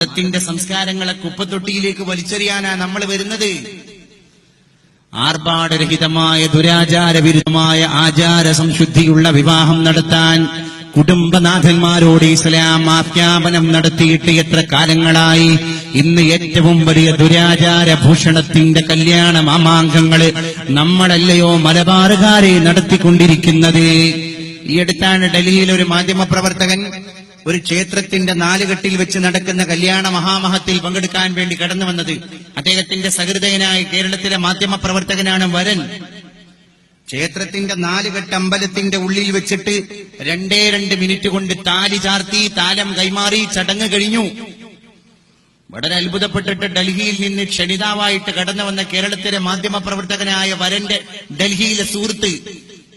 മതത്തിന്റെ സംസ്കാരങ്ങളെ കുപ്പത്തൊട്ടിയിലേക്ക് വലിച്ചെറിയാനാ നമ്മൾ വരുന്നത്. ആർഭാടരഹിതമായ ദുരാചാരവിരുദ്ധമായ ആചാര സംശുദ്ധിയുള്ള വിവാഹം നടത്താൻ കുടുംബനാഥന്മാരോട് ഇസ്ലാം ആജ്ഞാപനം നടത്തിയിട്ട് എത്ര കാലങ്ങളായി? ഇന്ന് ഏറ്റവും വലിയ ദുരാചാര ഭൂഷണത്തിന്റെ കല്യാണ മാമാങ്കങ്ങൾ നമ്മളല്ലയോ മലബാറുകാരെ നടത്തിക്കൊണ്ടിരിക്കുന്നത്. ഈ അടുത്താണ് ഡൽഹിയിൽ ഒരു മാധ്യമപ്രവർത്തകൻ ഒരു ക്ഷേത്രത്തിന്റെ നാലുകെട്ടിൽ വെച്ച് നടക്കുന്ന കല്യാണ മഹാമഹത്തിൽ പങ്കെടുക്കാൻ വേണ്ടി കടന്നു വന്നത് അദ്ദേഹത്തിന്റെ സഹൃദയനായ കേരളത്തിലെ മാധ്യമ പ്രവർത്തകനാണ് വരൻ. ക്ഷേത്രത്തിന്റെ നാലുകെട്ട് അമ്പലത്തിന്റെ ഉള്ളിൽ വെച്ചിട്ട് രണ്ടേ രണ്ട് മിനിറ്റ് കൊണ്ട് താലി ചാർത്തി താലം കൈമാറി ചടങ്ങ് കഴിഞ്ഞു. വളരെ അത്ഭുതപ്പെട്ടിട്ട് ഡൽഹിയിൽ നിന്ന് ക്ഷണിതാവായിട്ട് കടന്നു വന്ന കേരളത്തിലെ മാധ്യമ പ്രവർത്തകനായ വരന്റെ ഡൽഹിയിലെ സുഹൃത്ത്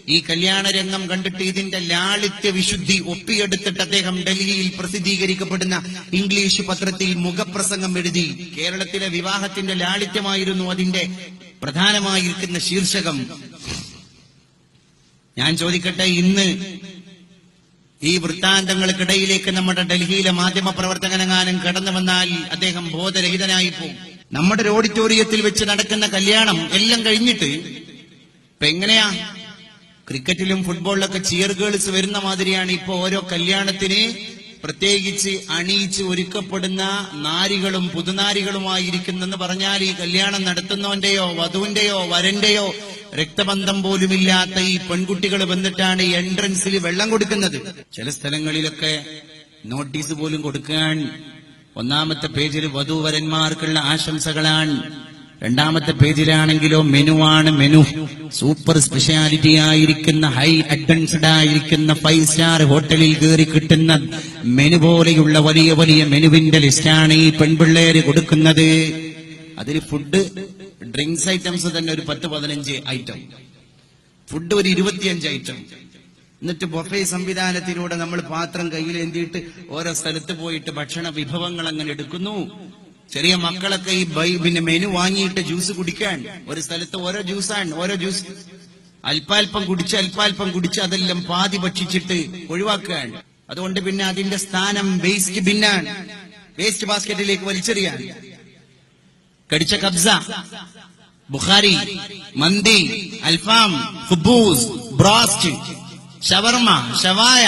ഈ കല്യാണരംഗം കണ്ടിട്ട് ഇതിന്റെ ലാളിത്യ വിശുദ്ധി ഒപ്പിയെടുത്തിട്ട് അദ്ദേഹം ഡൽഹിയിൽ പ്രസിദ്ധീകരിക്കപ്പെടുന്ന ഇംഗ്ലീഷ് പത്രത്തിൽ മുഖപ്രസംഗം എഴുതി. കേരളത്തിലെ വിവാഹത്തിന്റെ ലാളിത്യമായിരുന്നു അതിന്റെ പ്രധാനമായിരിക്കുന്ന ശീർഷകം. ഞാൻ ചോദിക്കട്ടെ ഇന്ന് ഈ വൃത്താന്തങ്ങൾക്കിടയിലേക്ക് നമ്മുടെ ഡൽഹിയിലെ മാധ്യമ പ്രവർത്തകനെങ്ങാനും കടന്നു വന്നാൽ അദ്ദേഹം ബോധരഹിതനായി പോകും. നമ്മുടെ ഓഡിറ്റോറിയത്തിൽ വെച്ച് നടക്കുന്ന കല്യാണം എല്ലാം കഴിഞ്ഞിട്ട് ഇപ്പൊ എങ്ങനെയാ? ക്രിക്കറ്റിലും ഫുട്ബോളിലൊക്കെ ചിയർ ഗേൾസ് വരുന്ന മാതിരിയാണ് ഇപ്പൊ ഓരോ കല്യാണത്തിന് പ്രത്യേകിച്ച് അണിയിച്ച് ഒരുക്കപ്പെടുന്ന നാരികളും പുതുനാരികളുമായിരിക്കുന്നെന്ന് പറഞ്ഞാൽ ഈ കല്യാണം നടത്തുന്നവന്റെയോ വധുവിന്റെയോ വരന്റെയോ രക്തബന്ധം പോലുമില്ലാത്ത ഈ പെൺകുട്ടികൾ വന്നിട്ടാണ് എൻട്രൻസിൽ വെള്ളം കൊടുക്കുന്നത്. ചില സ്ഥലങ്ങളിലൊക്കെ നോട്ടീസ് പോലും കൊടുക്കാൻ ഒന്നാമത്തെ പേജിൽ വധുവരന്മാർക്കുള്ള ആശംസകളാണ്. രണ്ടാമത്തെ പേജിലാണെങ്കിലോ മെനു ആണ് മെനു. സൂപ്പർ സ്പെഷ്യാലിറ്റി ആയിരിക്കുന്ന ഹൈ അഡ്വാൻസ്ഡ് ആയിരിക്കുന്ന ഫൈവ് സ്റ്റാർ ഹോട്ടലിൽ കയറി കിട്ടുന്ന മെനു പോലെയുള്ള വലിയ വലിയ മെനുവിന്റെ ലിസ്റ്റാണ് ഈ പെൺപിള്ളേര് കൊടുക്കുന്നത്. അതിൽ ഫുഡ് ഡ്രിങ്ക്സ് ഐറ്റംസ് തന്നെ ഒരു പത്ത് പതിനഞ്ച് ഐറ്റം. ഫുഡ് ഒരു ഇരുപത്തിയഞ്ച് ഐറ്റം. എന്നിട്ട് ബൊഫേ സംവിധാനത്തിലൂടെ നമ്മൾ പാത്രം കയ്യിലെന്തിയിട്ട് ഓരോ സ്ഥലത്ത് പോയിട്ട് ഭക്ഷണ വിഭവങ്ങൾ അങ്ങനെ എടുക്കുന്നു. ചെറിയ മക്കളൊക്കെ ഈ ബൈ- പിന്നെ മെനു വാങ്ങിയിട്ട് ജ്യൂസ് കുടിക്കാൻ. ഒരു സ്ഥലത്ത് ഓരോ ജ്യൂസാണ് ഓരോ ജ്യൂസ്. അല്പാൽപ്പം കുടിച്ച് അല്പാൽപ്പം കുടിച്ച് അതെല്ലാം പാതി ഭക്ഷിച്ചിട്ട് ഒഴിവാക്കുകയാണ്. അതുകൊണ്ട് പിന്നെ അതിന്റെ സ്ഥാനം വേസ്റ്റ് ബിന്നാണ്. വേസ്റ്റ് ബാസ്ക്കറ്റിലേക്ക് വലിച്ചെറിയാൻ കടിച്ച കബ്സ ബുഖാരി മന്തി അൽഫാം ഫുബൂസ് ബ്രോസ്റ്റ് ഷവർമ ഷവായ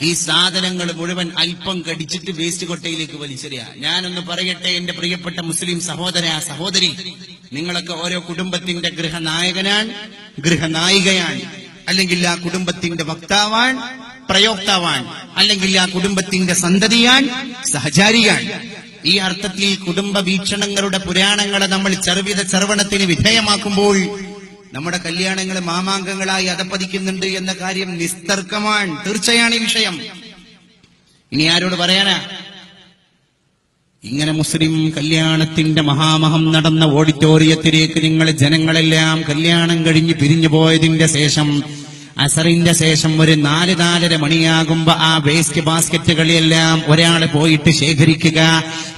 ഈ സാധനങ്ങൾ മുഴുവൻ അല്പം കടിച്ചിട്ട് വേസ്റ്റ് കൊട്ടയിലേക്ക് വലിച്ചെറിയ. ഞാനൊന്ന് പറയട്ടെ എന്റെ പ്രിയപ്പെട്ട മുസ്ലിം സഹോദര സഹോദരി. നിങ്ങളൊക്കെ ഓരോ കുടുംബത്തിന്റെ ഗൃഹനായകനാണ് ഗൃഹനായികയാണ്. അല്ലെങ്കിൽ ആ കുടുംബത്തിന്റെ വക്താവാൻ പ്രയോക്താവാൻ അല്ലെങ്കിൽ ആ കുടുംബത്തിന്റെ സന്തതിയാൻ സഹചാരിയാൻ ഈ അർത്ഥത്തിൽ കുടുംബ വീക്ഷണങ്ങളുടെ പുരാണങ്ങളെ നമ്മൾ ചെറുവിധ ചെറുവണത്തിന് വിധേയമാക്കുമ്പോൾ നമ്മുടെ കല്യാണങ്ങൾ മാമാങ്കങ്ങളായി അതപ്പതിക്കുന്നുണ്ട് എന്ന കാര്യം നിസ്തർക്കമാണ്. തീർച്ചയാണ് ഈ വിഷയം. ഇനി ആരോട് പറയാനാ? ഇങ്ങനെ മുസ്ലിം കല്യാണത്തിന്റെ മഹാമഹം നടന്ന ഓഡിറ്റോറിയത്തിലേക്ക് നിങ്ങൾ ജനങ്ങളെല്ലാം കല്യാണം കഴിഞ്ഞ് പിരിഞ്ഞു പോയതിന്റെ ശേഷം അസറിന്റെ ശേഷം ഒരു നാല് നാലര മണിയാകുമ്പോ ആ വേസ്റ്റ് ബാസ്ക്കറ്റുകളെല്ലാം ഒരാൾ പോയിട്ട് ശേഖരിക്കുക.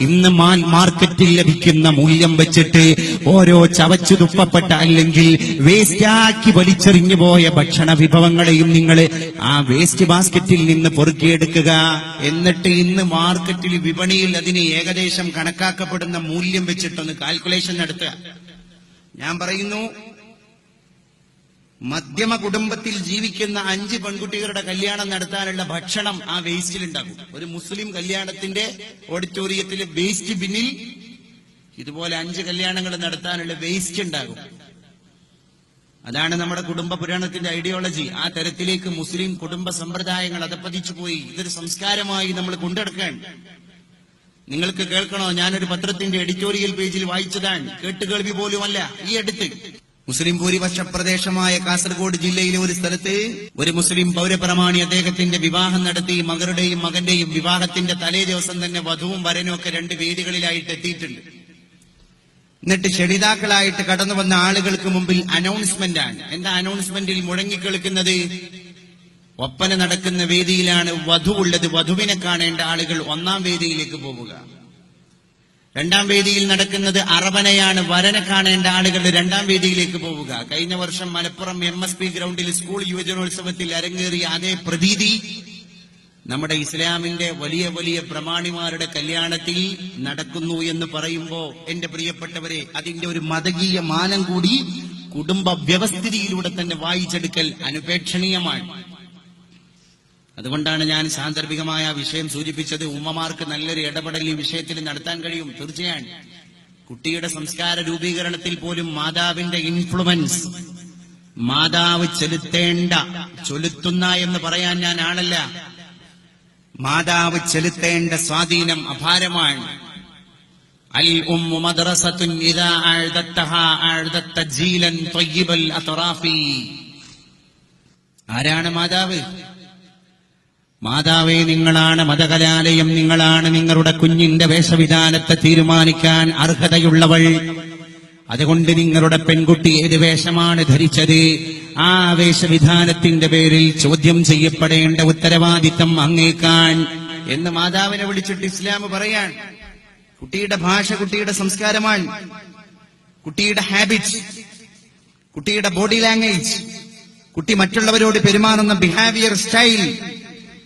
ഇന്ന് മാൻ മാർക്കറ്റിൽ ലഭിക്കുന്ന മൂല്യം വെച്ചിട്ട് ഓരോ ചവച്ചു തുപ്പപ്പെട്ട അല്ലെങ്കിൽ വേസ്റ്റാക്കി വലിച്ചെറിഞ്ഞു പോയ ഭക്ഷണ വിഭവങ്ങളെയും നിങ്ങൾ ആ വേസ്റ്റ് ബാസ്ക്കറ്റിൽ നിന്ന് പൊറുക്കിയെടുക്കുക. എന്നിട്ട് ഇന്ന് മാർക്കറ്റിൽ വിപണിയിൽ അതിന് ഏകദേശം കണക്കാക്കപ്പെടുന്ന മൂല്യം വെച്ചിട്ടൊന്ന് കാൽക്കുലേഷൻ നടത്തുക. ഞാൻ പറയുന്നു മധ്യമ കുടുംബത്തിൽ ജീവിക്കുന്ന അഞ്ച് പെൺകുട്ടികളുടെ കല്യാണം നടത്താനുള്ള ഭക്ഷണം ആ വേസ്റ്റിൽ ഉണ്ടാകും ഒരു മുസ്ലിം കല്യാണത്തിന്റെ ഓഡിറ്റോറിയത്തിലെ വേസ്റ്റ് ബിന്നിൽ ഇതുപോലെ അഞ്ച് കല്യാണങ്ങൾ നടത്താനുള്ള വേസ്റ്റ് ഉണ്ടാകും. അതാണ് നമ്മുടെ കുടുംബ പുരാണത്തിന്റെ ഐഡിയോളജി ആ തരത്തിലേക്ക് മുസ്ലിം കുടുംബ സമ്പ്രദായങ്ങൾ അതപ്പതിച്ചു പോയി. ഇതൊരു സംസ്കാരമായി നമ്മൾ കൊണ്ടെടുക്കാൻ. നിങ്ങൾക്ക് കേൾക്കണോ? ഞാനൊരു പത്രത്തിന്റെ എഡിറ്റോറിയൽ പേജിൽ വായിച്ചതാണ്. കേട്ടുകേൾവി പോലുമല്ല. ഈ അടുത്ത് മുസ്ലിം ഭൂരിപക്ഷ പ്രദേശമായ കാസർഗോഡ് ജില്ലയിലെ ഒരു സ്ഥലത്ത് ഒരു മുസ്ലിം പൗരപ്രമാണി അദ്ദേഹത്തിന്റെ വിവാഹം നടത്തി മകളുടെയും മകന്റെയും വിവാഹത്തിന്റെ തലേ ദിവസം തന്നെ വധുവും വരനും ഒക്കെ രണ്ട് വേദികളിലായിട്ട് എത്തിയിട്ടുണ്ട്. എന്നിട്ട് ക്ഷണിതാക്കളായിട്ട് കടന്നു വന്ന ആളുകൾക്ക് മുമ്പിൽ അനൗൺസ്മെന്റ് ആണ്. എന്താ അനൗൺസ്മെന്റിൽ മുഴങ്ങിക്കളിക്കുന്നത് ഒപ്പന നടക്കുന്ന വേദിയിലാണ് വധു ഉള്ളത്. വധുവിനെ കാണേണ്ട ആളുകൾ ഒന്നാം വേദിയിലേക്ക് പോവുക. രണ്ടാം വേദിയിൽ നടക്കുന്നത് അറബനയാണ് വരനെ കാണേണ്ട ആളുകൾ രണ്ടാം വേദിയിലേക്ക് പോവുക. കഴിഞ്ഞ വർഷം മലപ്പുറം എം എസ് പി ഗ്രൗണ്ടിൽ സ്കൂൾ യുവജനോത്സവത്തിൽ അരങ്ങേറിയ അതേ പ്രതീതി നമ്മുടെ ഇസ്ലാമിന്റെ വലിയ വലിയ പ്രമാണിമാരുടെ കല്യാണത്തിൽ നടക്കുന്നു എന്ന് പറയുമ്പോ എന്റെ പ്രിയപ്പെട്ടവരെ അതിന്റെ ഒരു മതകീയ മാനം കൂടി കുടുംബ വ്യവസ്ഥിതിയിലൂടെ തന്നെ വായിച്ചെടുക്കൽ അനുപേക്ഷണീയമാണ്. അതുകൊണ്ടാണ് ഞാൻ സാന്ദർഭികമായ വിഷയം സൂചിപ്പിച്ചത്. ഉമ്മമാർക്ക് നല്ലൊരു ഇടപെടൽ ഈ വിഷയത്തിൽ നടത്താൻ കഴിയും. തീർച്ചയാണ് കുട്ടിയുടെ സംസ്കാര രൂപീകരണത്തിൽ പോലും മാതാവിന്റെ ഇൻഫ്ലുവൻസ് മാതാവ് ചെലുത്തേണ്ട ചൊലുത്തുന്ന എന്ന് പറയാൻ ഞാൻ ആളല്ല. മാതാവ് ചെലുത്തേണ്ട സ്വാധീനം അപാരമാണ്. അൽ ഉമ്മു മദ്രസത്തുൻ ഇദാ ജീലൻ അത്റാഫി. ആരാണ് മാതാവ്? മാതാവേ നിങ്ങളാണ് മതകലാലയം നിങ്ങളാണ് നിങ്ങളുടെ കുഞ്ഞിന്റെ വേഷവിധാനത്തെ തീരുമാനിക്കാൻ അർഹതയുള്ളവൾ. അതുകൊണ്ട് നിങ്ങളുടെ പെൺകുട്ടി ഏത് വേഷമാണ് ധരിച്ചത്? ആ വേഷവിധാനത്തിന്റെ പേരിൽ ചോദ്യം ചെയ്യപ്പെടേണ്ട ഉത്തരവാദിത്തം അങ്ങേക്കാൻ എന്ന് മാതാവിനെ വിളിച്ചിട്ട് ഇസ്ലാം പറയാൻ. കുട്ടിയുടെ ഭാഷ കുട്ടിയുടെ സംസ്കാരമാണ്. കുട്ടിയുടെ ഹാബിറ്റ് കുട്ടിയുടെ ബോഡി ലാംഗ്വേജ് കുട്ടി മറ്റുള്ളവരോട് പെരുമാറുന്ന ബിഹേവിയർ സ്റ്റൈൽ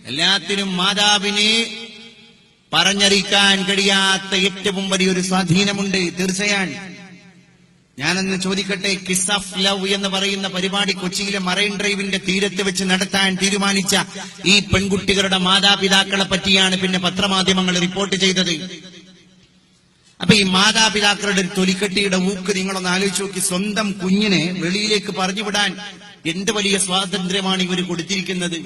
എല്ലാത്തിനും മാതാവിനെ പറഞ്ഞറിയിക്കാൻ കഴിയാത്ത ഏറ്റവും വലിയൊരു സ്വാധീനമുണ്ട്. തീർച്ചയാണ് ഞാനൊന്ന് ചോദിക്കട്ടെ കിസ് ഓഫ് ലവ് എന്ന് പറയുന്ന പരിപാടി കൊച്ചിയിലെ മറൈൻ ഡ്രൈവിന്റെ തീരത്ത് വെച്ച് നടത്താൻ തീരുമാനിച്ച ഈ പെൺകുട്ടികളുടെ മാതാപിതാക്കളെ പറ്റിയാണ് പിന്നെ പത്രമാധ്യമങ്ങൾ റിപ്പോർട്ട് ചെയ്തത്. അപ്പൊ ഈ മാതാപിതാക്കളുടെ ഒരു തൊലിക്കെട്ടിയുടെ ഊക്ക് നിങ്ങളൊന്ന് ആലോചിച്ച് നോക്കി. സ്വന്തം കുഞ്ഞിനെ വെളിയിലേക്ക് പറഞ്ഞുവിടാൻ എന്ത് വലിയ സ്വാതന്ത്ര്യമാണ് ഇവർ കൊടുത്തിരിക്കുന്നത്?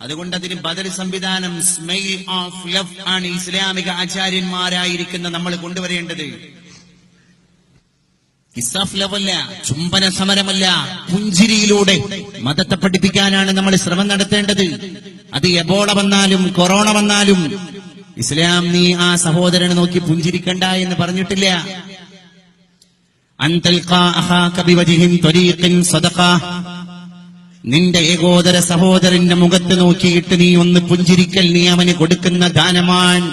അതുകൊണ്ട് അതിന് ബദൽ സംവിധാനം സ്മെയിൽ ഓഫ് ലവ് ആണ് ഇസ്ലാമിക ആചാര്യന്മാരായിരിക്കുന്ന നമ്മൾ കൊണ്ടുവരേണ്ടത്. അല്ല ചുംബന സമരമല്ല പുഞ്ചിരിയിലൂടെ മതത്തെ പഠിപ്പിക്കാനാണ് നമ്മൾ ശ്രമം നടത്തേണ്ടത്. അത് എബോള വന്നാലും കൊറോണ വന്നാലും ഇസ്ലാം നീ ആ സഹോദരനെ നോക്കി പുഞ്ചിരിക്കണ്ട എന്ന് പറഞ്ഞിട്ടില്ല. സദഖ നിന്റെ ഏകോദര സഹോദരന്റെ മുഖത്ത് നോക്കിയിട്ട് നീ ഒന്ന് പുഞ്ചിരിക്കൽ നീ അവന് കൊടുക്കുന്ന ദാനമാണ്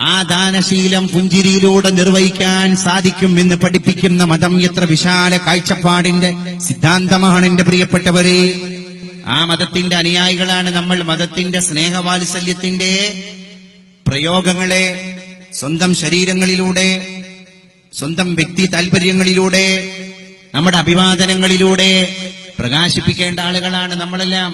ആ ദാനശീലം പുഞ്ചിരിയിലൂടെ നിർവഹിക്കാൻ സാധിക്കും എന്ന് പഠിപ്പിക്കുന്ന മതം എത്ര വിശാല കാഴ്ചപ്പാടിന്റെ സിദ്ധാന്തമാണ് എന്റെ പ്രിയപ്പെട്ടവരെ. ആ മതത്തിന്റെ അനുയായികളാണ് നമ്മൾ. മതത്തിന്റെ സ്നേഹവാത്സല്യത്തിന്റെ പ്രയോഗങ്ങളെ സ്വന്തം ശരീരങ്ങളിലൂടെ സ്വന്തം വ്യക്തി താല്പര്യങ്ങളിലൂടെ നമ്മുടെ അഭിവാദനങ്ങളിലൂടെ പ്രകാശിപ്പിക്കേണ്ട ആളുകളാണ് നമ്മളെല്ലാം.